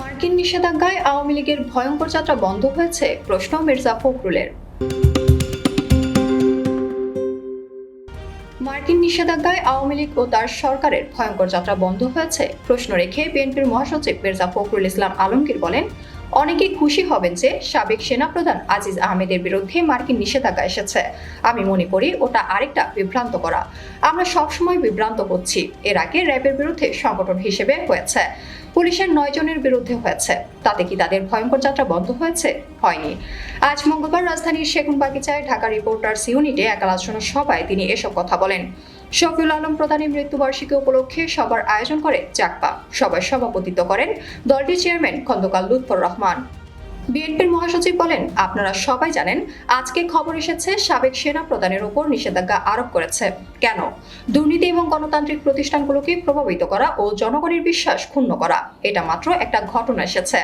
মার্কিন নিষেধাজ্ঞায় আওয়ামী লীগের ভয়ঙ্কর যাত্রা বন্ধ হয়েছে প্রশ্ন মির্জা ফখরুলের। মার্কিন নিষেধাজ্ঞায় আওয়ামী লীগ ও তার সরকারের ভয়ঙ্কর যাত্রা বন্ধ হয়েছে। প্রশ্ন রেখে বিএনপির মহাসচিব মির্জা ফখরুল ইসলাম আলমগীর বলেন অনেকেই খুশি হবেন যে সাবেক সেনাপ্রধান আজিজ আহমেদের বিরুদ্ধে মার্কিন নিষেধাজ্ঞা এসেছে। আমি মনে করি ওটা আরেকটা বিভ্রান্ত করা। আমরা সবসময় বিভ্রান্ত হচ্ছি। এর আগে র্যাবের বিরুদ্ধে সংগঠন হিসেবে হয়েছে। পুলিশের নয় জনের বিরুদ্ধে হয়েছে। তাতে কি তাদের ভয়ঙ্কর যাত্রা বন্ধ হয়েছে? হয়নি। আজ মঙ্গলবার রাজধানীর সেগুনবাগিচায় ঢাকা রিপোর্টার্স ইউনিটে এক আলোচনা সভায় তিনি এসব কথা বলেন। শফিউল আলম প্রধানের মৃত্যুবার্ষিকী উপলক্ষে সবার আয়োজন করে চাকপা সভায় সভাপতিত্ব করেন দলটির চেয়ারম্যান খন্দকার লুৎফর রহমান। বিএনপির মহাসচিব বলেন, আপনারা সবাই জানেন, আজকে খবর এসেছে, সাবেক সেনা প্রধানের উপর নিষেধাজ্ঞা আরোপ করেছে। কেন? দুর্নীতি এবং গণতান্ত্রিক প্রতিষ্ঠানগুলোকে প্রভাবিত করা ও জনগণের বিশ্বাস ক্ষুণ্ণ করা, এটা মাত্র একটা ঘটনা এসেছে।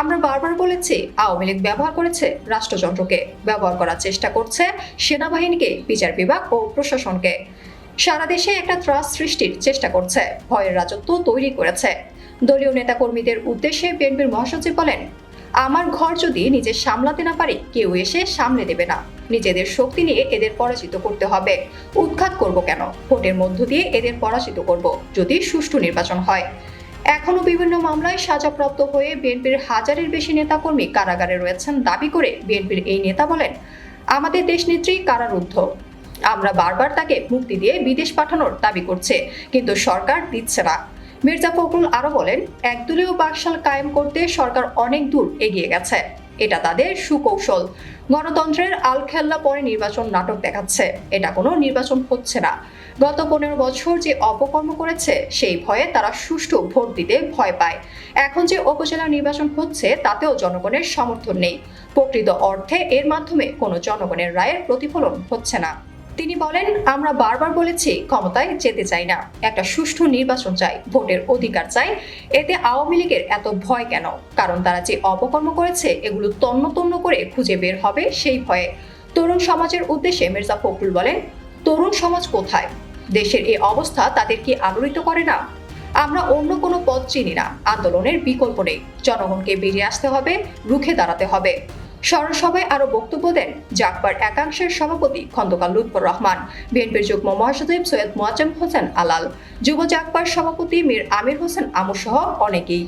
আমরা বারবার বলেছি, আওয়ামী লীগ ব্যবহার করেছে রাষ্ট্রযন্ত্রকে। ব্যবহার করার চেষ্টা করছে সেনাবাহিনীকে, বিচার বিভাগ ও প্রশাসনকে। সারা দেশে একটা ত্রাস সৃষ্টির চেষ্টা করছে, ভয়ের রাজত্ব তৈরি করেছে। দলীয় নেতাকর্মীদের উদ্দেশ্যে বিএনপির মহাসচিব বলেন, আমার ঘর যদি নিজে সামলাতে না পারি, কেউ এসে সামলে দেবে না। নিজেদের শক্তি নিয়ে এদের পরাজিত করতে হবে। উৎখাত করব কেন? ভোটের মধ্য দিয়ে এদের পরাজিত করব, যদি সুষ্ঠু নির্বাচন হয়। এখনও বিভিন্ন মামলায় সাজাপ্রাপ্ত হয়ে বিএনপির হাজারের বেশি নেতাকর্মী কারাগারে রয়েছেন দাবি করে বিএনপির এই নেতা বলেন, আমাদের দেশনেত্রী কারারুদ্ধ। আমরা বারবার তাকে মুক্তি দিয়ে বিদেশ পাঠানোর দাবি করছে, কিন্তু সরকার দিচ্ছে না। মির্জা ফখরুল আরও বলেন, একদলীয় বাকশাল কায়েম করতে সরকার অনেক দূর এগিয়ে গেছে। এটা তাদের সুকৌশল। গণতন্ত্রের আলখেল্লা পরে নির্বাচন নাটক দেখাচ্ছে। এটা কোনো নির্বাচন হচ্ছে না। গত পনেরো বছর যে অপকর্ম করেছে, সেই ভয়ে তারা সুষ্ঠু ভোট দিতে ভয় পায়। এখন যে উপজেলা নির্বাচন হচ্ছে, তাতেও জনগণের সমর্থন নেই। প্রকৃত অর্থে এর মাধ্যমে কোনো জনগণের রায়ের প্রতিফলন হচ্ছে না। তিনি বলেন, আমরা বারবার বলেছি, ক্ষমতায় যেতে চাই না। একটা সুষ্ঠু নির্বাচন চাই, ভোটের অধিকার চাই। এতে আওয়ামী লীগের এত ভয় কেন? কারণ তারা যে অপকর্ম করেছে, এগুলো তন্ন তন্ন করে খুঁজে বের হবে সেই ভয়ে। তরুণ সমাজের উদ্দেশ্যে মির্জা ফখরুল বলেন, তরুণ সমাজ কোথায়? দেশের এই অবস্থা তাদের কি আলোড়িত করে না? আমরা অন্য কোনো পথ চিনি না। আন্দোলনের বিকল্প নেই। জনগণকে বেরিয়ে আসতে হবে, রুখে দাঁড়াতে হবে। স্মরণসভায় আরও বক্তব্য দেন জাকবার একাংশের সভাপতি খন্দকার লুৎফর রহমান, বিএনপির যুগ্ম মহাসচিব সৈয়দ মোয়াজ্জেম হোসেন আলাল, যুব জাকবার সভাপতি মীর আমির হোসেন আমু সহ অনেকেই।